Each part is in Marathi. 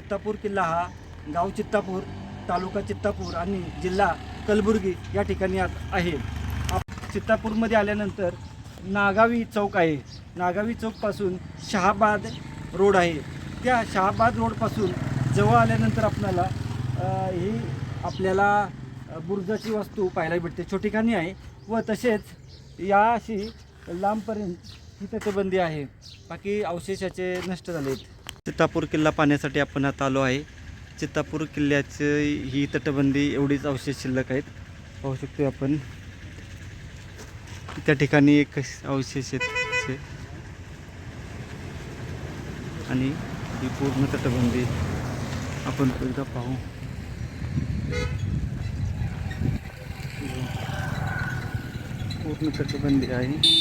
चित्तापूर किल्ला हा गाव चित्तापूर तालुका चित्तापूर आणि जिल्हा कलबुर्गी या ठिकाणी आहे. आप- चित्तापूरमध्ये आल्यानंतर नागावी चौक आहे. नागावी चौकपासून शहाबाद रोड आहे. त्या शहाबाद रोडपासून जवळ आल्यानंतर आपल्याला ही आपल्याला बुरजाची बुरुजाची वस्तू पाहायला भेटते. छोटीखानी आहे व तसेच या अशी लांबपर्यंत ही तटबंदी आहे. बाकी अवशेषाचे नष्ट झाले आहेत चित्तापूर किल्ला पाहण्यासाठी आपण आता आलो आहे. चित्तापूर किल्ल्याचं ही तटबंदी एवढीच अवशेष शिल्लक आहेत. पाहू शकतो आपण. त्या ठिकाणी एक अवशेष आहेत. आणि ही पूर्ण तटबंदी आपण एकदा पाहू. पूर्ण तटबंदी आहे.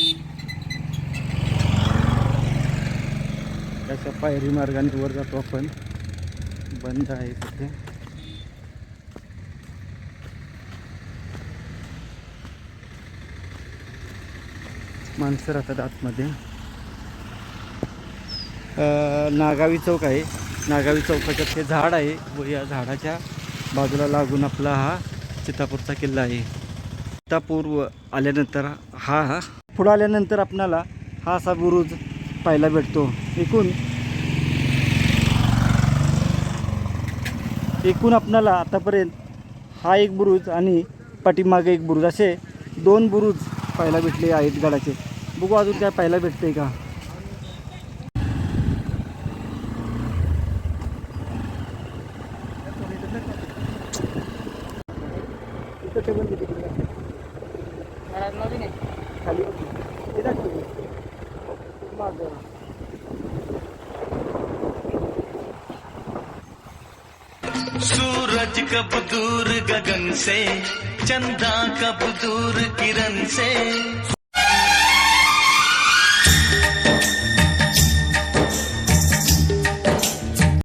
पायरी मार्गाने वर जातो आपण. बंद आहे तिथे. माणसं राहतात आतमध्ये नागावी चौक आहे. नागावी चौकाच्या ते झाड आहे. व या झाडाच्या बाजूला लागून आपला हा चितापूरचा किल्ला आहे. चितापूर आल्यानंतर हा हा. पुढं आल्यानंतर आपणाला हा असा बुरुज पाहायला भेटतो. एकूण एकूण आपणाला आतापर्यंत हा एक बुरुज आणि पाठीमागे एक बुरुज असे दोन बुरुज पाहायला भेटले आहेत गडाचे. बघू अजून काय पाहायला भेटते का? खाली सूरज कब दूर गगन से चंदा कब दूर किरण से।